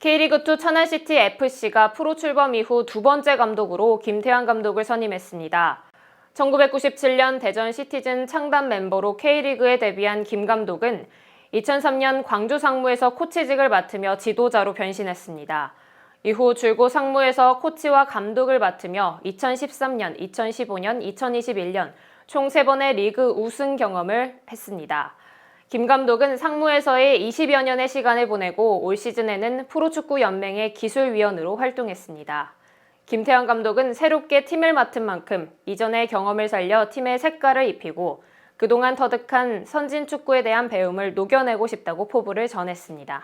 K리그2 천안시티 FC가 프로 출범 이후 두 번째 감독으로 김태환 감독을 선임했습니다. 1997년 대전 시티즌 창단 멤버로 K리그에 데뷔한 김 감독은 2003년 광주 상무에서 코치직을 맡으며 지도자로 변신했습니다. 이후 줄곧 상무에서 코치와 감독을 맡으며 2013년, 2015년, 2021년 총 3번의 리그 우승 경험을 했습니다. 김 감독은 상무에서의 20여 년의 시간을 보내고 올 시즌에는 프로축구 연맹의 기술위원으로 활동했습니다. 김태환 감독은 새롭게 팀을 맡은 만큼 이전의 경험을 살려 팀의 색깔을 입히고 그동안 터득한 선진 축구에 대한 배움을 녹여내고 싶다고 포부를 전했습니다.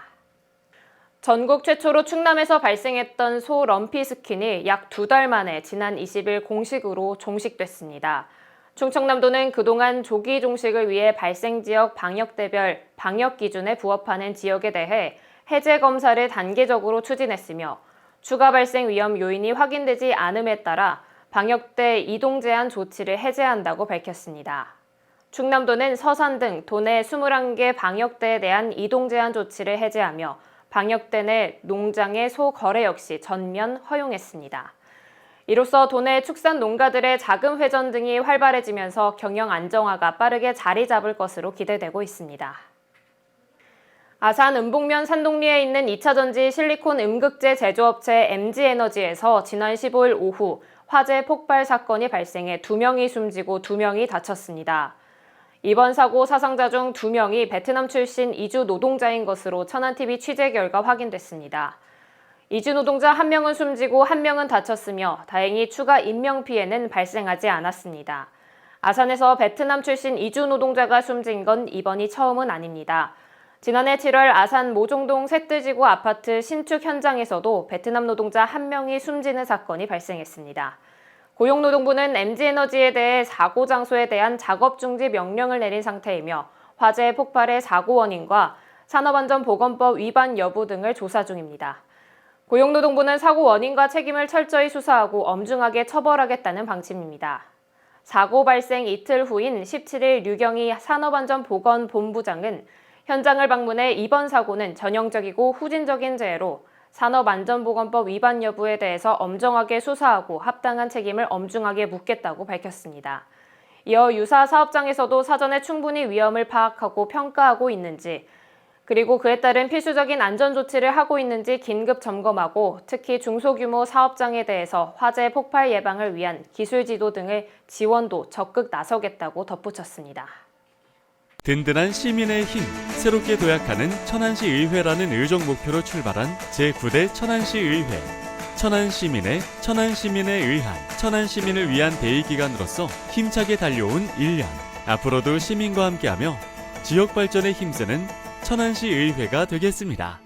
전국 최초로 충남에서 발생했던 소 럼피 스킨이 약 두 달 만에 지난 20일 공식으로 종식됐습니다. 충청남도는 그동안 조기 종식을 위해 발생 지역 방역대별 방역 기준에 부합하는 지역에 대해 해제 검사를 단계적으로 추진했으며 추가 발생 위험 요인이 확인되지 않음에 따라 방역대 이동 제한 조치를 해제한다고 밝혔습니다. 충남도는 서산 등 도내 21개 방역대에 대한 이동 제한 조치를 해제하며 방역대 내 농장의 소 거래 역시 전면 허용했습니다. 이로써 도내 축산 농가들의 자금 회전 등이 활발해지면서 경영 안정화가 빠르게 자리 잡을 것으로 기대되고 있습니다. 아산 음북면 산동리에 있는 2차전지 실리콘 음극재 제조업체 MG에너지에서 지난 15일 오후 화재 폭발 사건이 발생해 2명이 숨지고 2명이 다쳤습니다. 이번 사고 사상자 중 2명이 베트남 출신 이주 노동자인 것으로 천안TV 취재 결과 확인됐습니다. 이주 노동자 1명은 숨지고 1명은 다쳤으며 다행히 추가 인명 피해는 발생하지 않았습니다. 아산에서 베트남 출신 이주 노동자가 숨진 건 이번이 처음은 아닙니다. 지난해 7월 아산 모종동 새뜨지구 아파트 신축 현장에서도 베트남 노동자 1명이 숨지는 사건이 발생했습니다. 고용노동부는 MG에너지에 대해 사고 장소에 대한 작업 중지 명령을 내린 상태이며 화재 폭발의 사고 원인과 산업안전보건법 위반 여부 등을 조사 중입니다. 고용노동부는 사고 원인과 책임을 철저히 수사하고 엄중하게 처벌하겠다는 방침입니다. 사고 발생 이틀 후인 17일 류경희 산업안전보건본부장은 현장을 방문해 이번 사고는 전형적이고 후진적인 재해로 산업안전보건법 위반 여부에 대해서 엄정하게 수사하고 합당한 책임을 엄중하게 묻겠다고 밝혔습니다. 이어 유사 사업장에서도 사전에 충분히 위험을 파악하고 평가하고 있는지 그리고 그에 따른 필수적인 안전 조치를 하고 있는지 긴급 점검하고 특히 중소규모 사업장에 대해서 화재 폭발 예방을 위한 기술 지도 등의 지원도 적극 나서겠다고 덧붙였습니다. 든든한 시민의 힘, 새롭게 도약하는 천안시 의회라는 의정 목표로 출발한 제9대 천안시 의회. 천안 시민의 천안 시민에 의한 천안 시민을 위한 대의 기관으로서 힘차게 달려온 1년. 앞으로도 시민과 함께하며 지역 발전에 힘쓰는 천안시 의회가 되겠습니다.